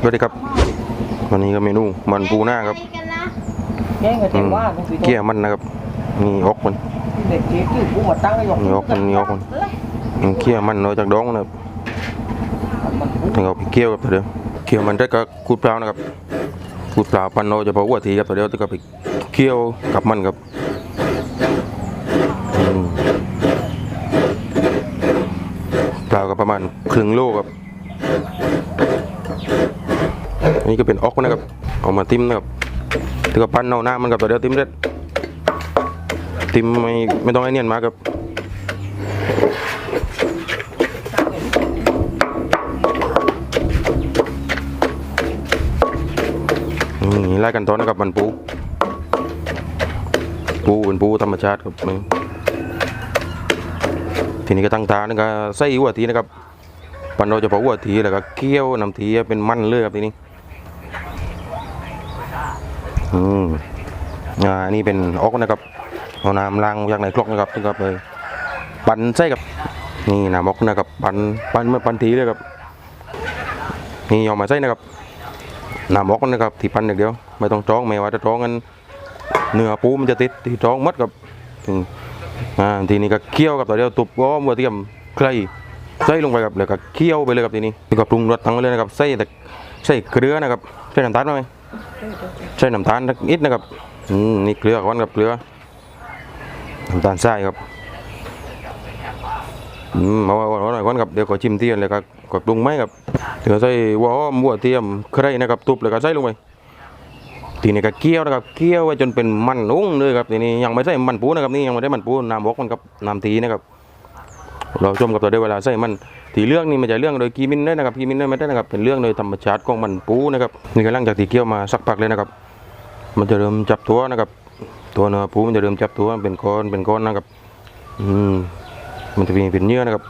สวัสดีครับ วันนี้ก็เมนูมันปูหน้าครับแย่งกันอืเต็มมว่าเป็นสีเกี๊ยมันนะครับมีอกมันเด็กเจ๊คือผู้มาตั้งไอ้หยกมีอกมันมีอกมันอืมเกี๊ยมันเราจากดองนะครับถึงเอาไปเกี๊ยวกับตัวเดียวเกี๊ยวมันได้ก็กูดเปล่านะครับกูดเปล่าปันเราจะพออ้วทีครับตัวเดียวถึงก็ไปเคี่ยวกับมันครับอืมเปล่าก็ประมาณครึ่งโลครับ อันนี้ก็เป็นออกนะครับ เอามาติ้มนะครับถือว่าปั้นเอาหน้ามันกับตัวเดียวติ้มเด็ดติ้มไม่ไม่ต้องให้เนียนมากครับนี่ไล่กันตอนนะครับมันปูปูเป็นปูธรรมชาติครับทีนี้ก็ตั้งตานี่ก็ใส่หัวทีนะครับปันเราจะพอหัวทีแล้วก็เคี่ยวน้ำทีเป็นมันเลยครับทีนี้ อืม อ่าอันนี่เป็นออกนะครับเอาน้ำล้างจากในครกนะครับถึงกับเลยปั่นใส่กับนี่น้ำออกนะครับปั่นปั่นเมื่อปั่นทีเลยครับนี่เอามาใส่นะครับน้ำออกนะครับที่ปั่นอย่งเดียวไม่ต้องจ้องไม่ว่าจะจ้องกันเนื้อปูมันจะติดที่จ้องมัดกับอ่าทีนี้ก็เคี่ยวกับตัวเดียวตุบก็มือเทียมใครใส่ลงไปครับแล้วก็เคี่ยวไปเลยครับทีนี้แล้วก็ปรุงรสทั้งเลยนะครับใส่แต่ใส่เกลือนะครับใส่น้ำตาลหน่อยใช้น้ำตาลนิดนะครับอืมนี่เกลือก่อนกับเกลือน้ำตาลทรายครับอืมเอาเอาเอาหน่อยก่อนครับเดี๋ยวขอชิมเทียนเลยครับกดปรุงไหมครับเดี๋ยวใส่หัวหอมหัวเทียมใครนะครับตุบเลยก็ใส่ลงไปทีนี้ก็เคี่ยวนะครับเคี่ยวไว้จนเป็นมันอุ้งเลยครับทีนี้ยังไม่ใส่มันปูนะครับนี่ยังไม่ได้มันปูน้ำบกมันกับน้ำทีนะครับเราชมกับตัวได้เวลาใส่มันทีเรื่องนี่มันจะเรื่องโดยกีมินได้นะครับกีมินได้ไม่ได้นะครับเป็นเรื่องโดยธรรมชาติของมันปูนะครับนี่ก็หลังจากที่เคี่ยวมาสักพักเลยนะครับ มันจะเริ่มจับตัวนะครับ ตัวเนื้อปูมันจะเริ่มจับตัวเป็นก้อนเป็นก้อนนะครับ อืมมันจะมีเป็นเนื้อนะครับ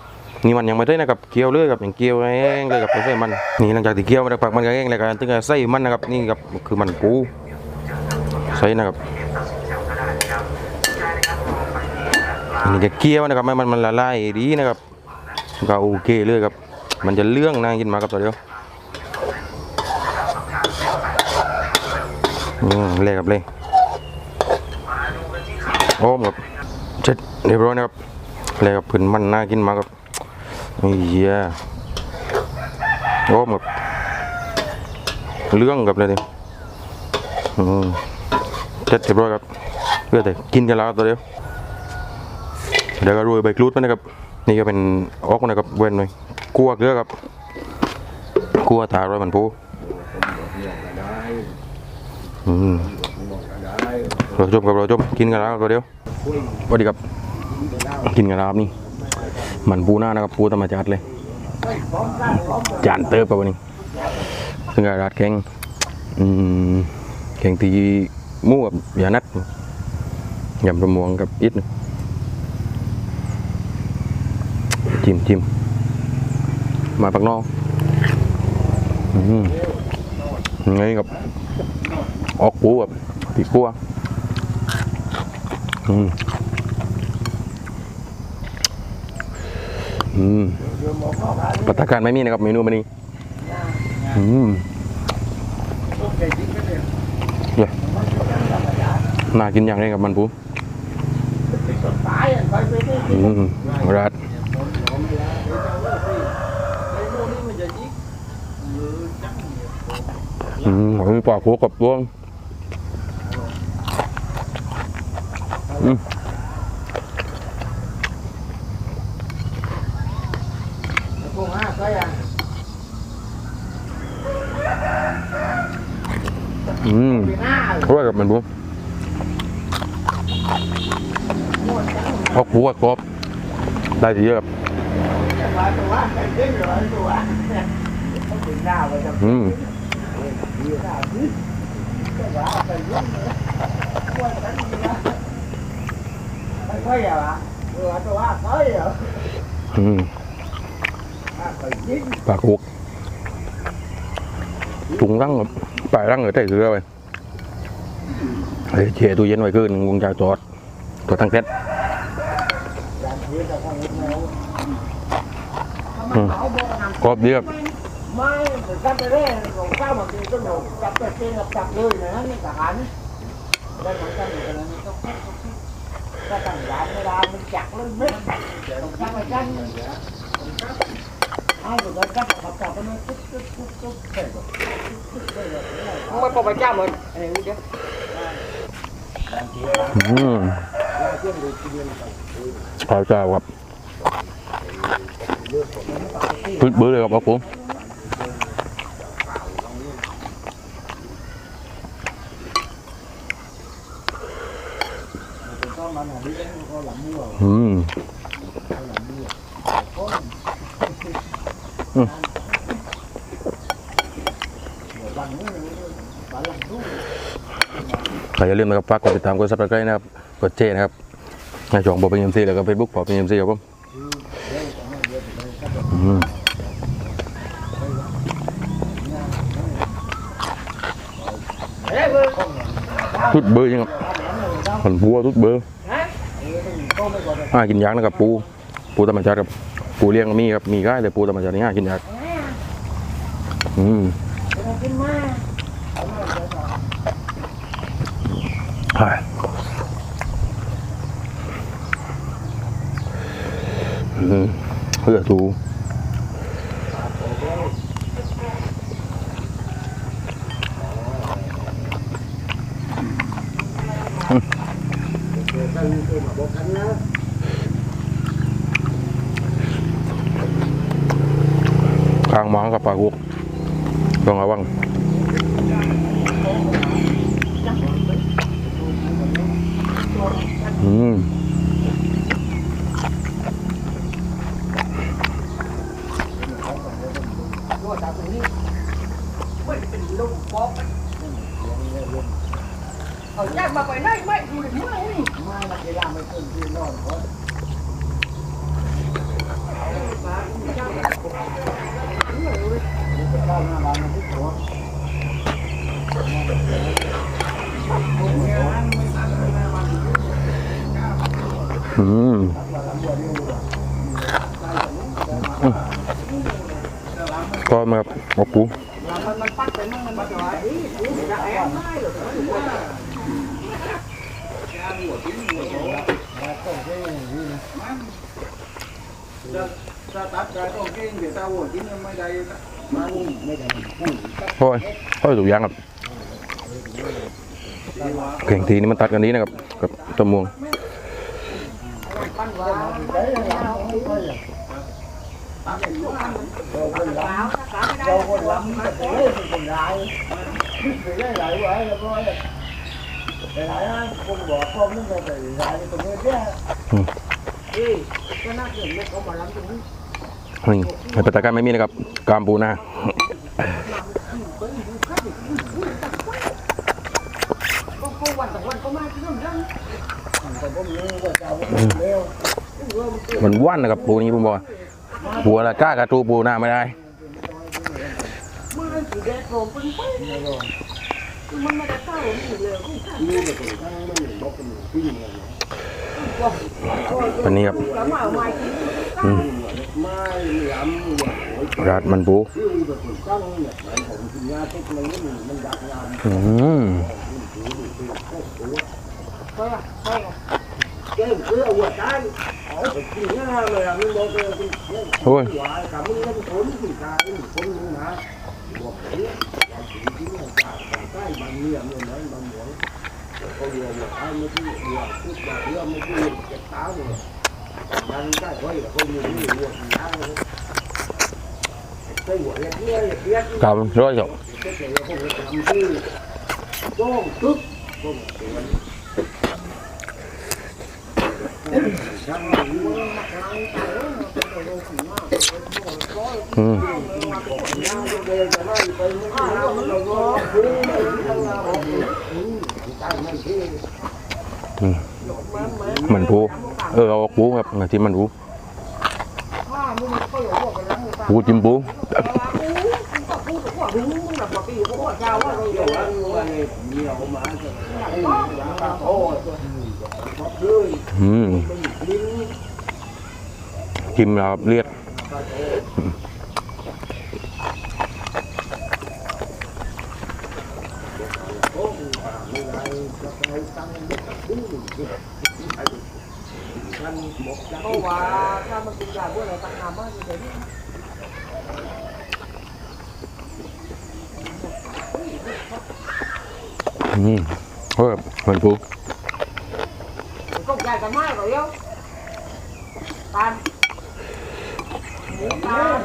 นี่มันยังไม่ได้นะครับเคี่ยวเลยครับยังเคี่ยวแห้งเลยครับใส่มันนี่หลังจากที่เคี่ยวมาสักพักมันก็แห้งเลยกันถึงใส่มันนะครับนี่ครับคือมันปูใส่นะครับอันนี้จะเคี่ยวนะครับให้มันมันละลายดีนะครับก็โอเคเลยครับ มันจะเลื่องนะกินมากับตัวเดียว อืมเละครับเลยโอ้มครับเสร็จเรียบร้อยนะครับเละครับผืนมันน่ากินมากครับเฮียโอ้มครับเรื่องกับเลยดิอืมเสร็จเรียบร้อยครับเพื่อแต่กินกันแล้วครับตัวเดียวเดี๋ยวก็โรยใบกรูดไปนะครับนี่ก็เป็นออกนะครับเว้นหน่อยคั่วเกลือครับคั่วตาร้อยมันปูอืม เราจบกับเราจบกินกันแล้วตัวเดียวสวัสดีครับ กินกันแล้วครับนี่มันปูหน้านะครับปูธรรมชาติเลย จานเติบกับวันนี้ซึ่งกระดาษแข็งอืมแข็งตีมู่กับยานัดยำประมวงกับอิดจิ้มจิ้มมาปักนอกอืมไงกับ ออกปูแบบตีกัวอืมอืมปัตตาการไม่มีนะครับเมนูมันนี้อืมเนี่ยน่ากินอย่างไรกับมันปูอืมรัดอืมหอยปลาโคกับดวง อืมอืมเพราะว่ากับมันบุพอกบัวกรอบได้ทีเดียว กับอืมอืมปลาคุกถุงรังปลายรัง ở đây คือไรเฮ้ยเชตู้เย็นไว้คืนวงจาจอดตัวทั้งเซ็ตกรอบดีครับไม่จับไปเลยเราข้าวมาตีต้นเราจับไปเองกับจับเลยนะนี่ทหารแล้วมันกันอยู่ตรงนั้นต้องคุกต้องคุกถ้าตั้งยานไม่ได้มันจักเลยไม่ต้องเอาไปกันจับกับจับกันตุ๊บตุ๊บเร็จไม่พอไปจับมันเอ้ยเดี๋ยวอืมข้าวเจ้าครับพึดเบื้อเลยครับครับผม อืมอืมใครอย่าลืมนะครับฝากกดติดตามกดซับสไครต์นะครับ กดเจนะครับในช่องบอกเป็นเอ็มซีแล้วก็เฟซบุ๊กบอกเป็นเอ็มซีครับผมอืมทุดเบอร์ยังครับมันบัวทุดเบอร์ หากินยากนะครับปู ปูธรรมชาติครับ ปูเลี้ยงก็มีครับ มีง่ายแต่ปูธรรมชาตินี่ง่ายกินยากอืมใช่อืมเพื่อดู ข้างหมังกับปลากุกต้องระวังอืมเอาแยกมาไปไหนไม่ดูดิไม่ไม่มาเวลาไม่ขึ้นที่นอนเพราะ อืมก็มาครับอาปูมันมันปัดไปมันมันมาจ่อยจะแอบไม่หรอกถ้าตัดใจต้องกินเดี๋ยวตาหัวกินไม่ได้มาไม่ได้ โอ้ยโอ้ยถูกยางครับเข่งทีนี่มันตัดกันนี้นะครับ กับตะมวง ปั้นว่าเราคนล้ำแต่เล่นคนร้ายไปได้หลายวันแล้วก็แต่หลายนะคนบอกพ่อมึ งก็ไปรงนี้เนี่ยเอ้ก็น่ารงนี้นี่ให้ปัตาการไม่มีนะครับกามปูนาเขาวันต่อวันก็มาที่นู่นยังแต่ผมรู้ว่าจะเอนว่านนะครับปูนี้ผมบอกว่าบัวละกล้ากระตูปูนาไม่ได้มือสีแดงโผล่ปึ้งปึ้งมันไม่ได้อันนี้ครับแล้วมาเอาไม้กินอืมราดมันปูอืมก็ก็เก่งเพื่อหัวใจเอาไปกินง่ายเลยอะมึงบอกเลยกินโอ้ยหวานกับมึงก็ทนกินกาเป็นคนมึงนะบอกเนี่ยบางเรื่องเนี่ยนะบางหลวงเขาเรียกว่าไอ้ไม่ที่ เออเอาปูครับจิ้มันปูปูจิ้มปูอืมจิ้มครับเลียด มันบกจะเพราะว่าถ้ามันกินยาพวกเราตั้งนานมากเลยนี่อืมเฮ้ยมือนปูก็ใหญ่กันมากเลยเอ้าตานหมูตาน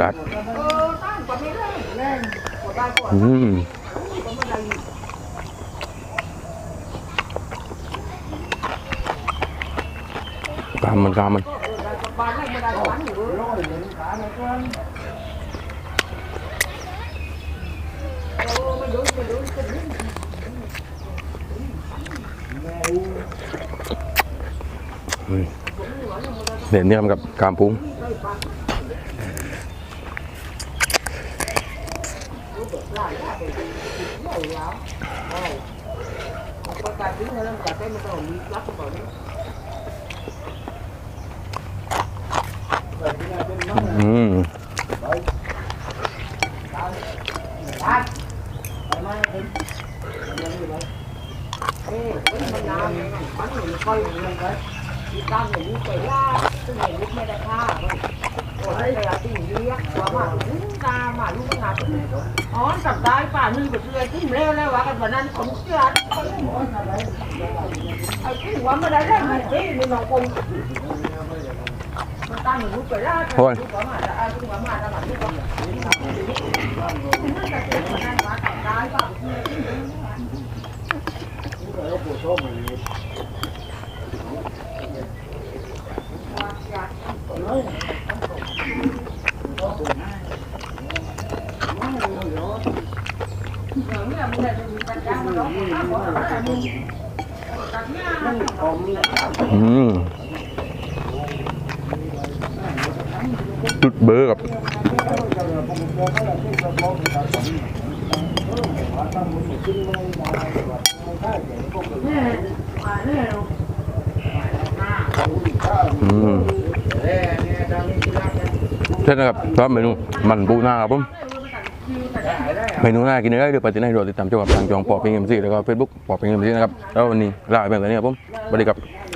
รัดเออตานกว่านี้เลยแรงกว่าตานกว่าอืม ก็ไม่ได้กามมันกามมันก็เออได้กับบ ไม่ได้กับบ้านอยู่เลยร้อยเหรียญขานะก่อนเออไม่รู้ไม่รู้ก็นี่แม่เด่นเนี่ยกับกามปุ้งได้ปานรู้แบบร้านร้านไปกินเหล้าแล้วเออประกาศทิ้งแล้วประกาศให้มันต้องมีรับก่อนนี้แบบนี้เป็นน้องอืมานไปมาเป็นยังไงเอ้ยมันนานมันหนีคอยเรื่องไปที่ตั้งอย่างนี้ไปล่าซึ่งเห็นลูกไม่ได้ฆ่าโอ้ยแต่สิ่งเลี้ยงว่ามาถึงตามาลูกงานอ๋อสัปดาห์ป่านึงก็เชื่อที่เร็วแล้วว่ากันวันนั้นผมเชื่อไอ้ที่ว่าไม่ได้ได้ไม่ได้นี่น้องคงมันตั้งอย่างนี้ไปล่าลูกว่ามาแต่ไอ้ลูกว่ามาแต่แบบนี้ก็มันจะเป็นวันนั้นว่าสัปดาห์ป่าเชื่อที่หนองได้มีปัญญามาลอง มาบอกอะไรมึงตัดเนี่ย ผมเนี่ย อืมจุดเบอร์กับ เนี่ยมาเนี่ย อืมเช่นนะครับชอบเมนูมันปูนาครับผมเมนูน่ากินได้เดี๋ยวไปที่ไหนเรติดตามชมกับทางจองปอเป็นเอ็มซีแล้วก็เฟซบุ๊กปอเป็นเอ็มซีนะครับแล้ววันนี้ลาไปแบบนี้ครับผมสวัสดีครับ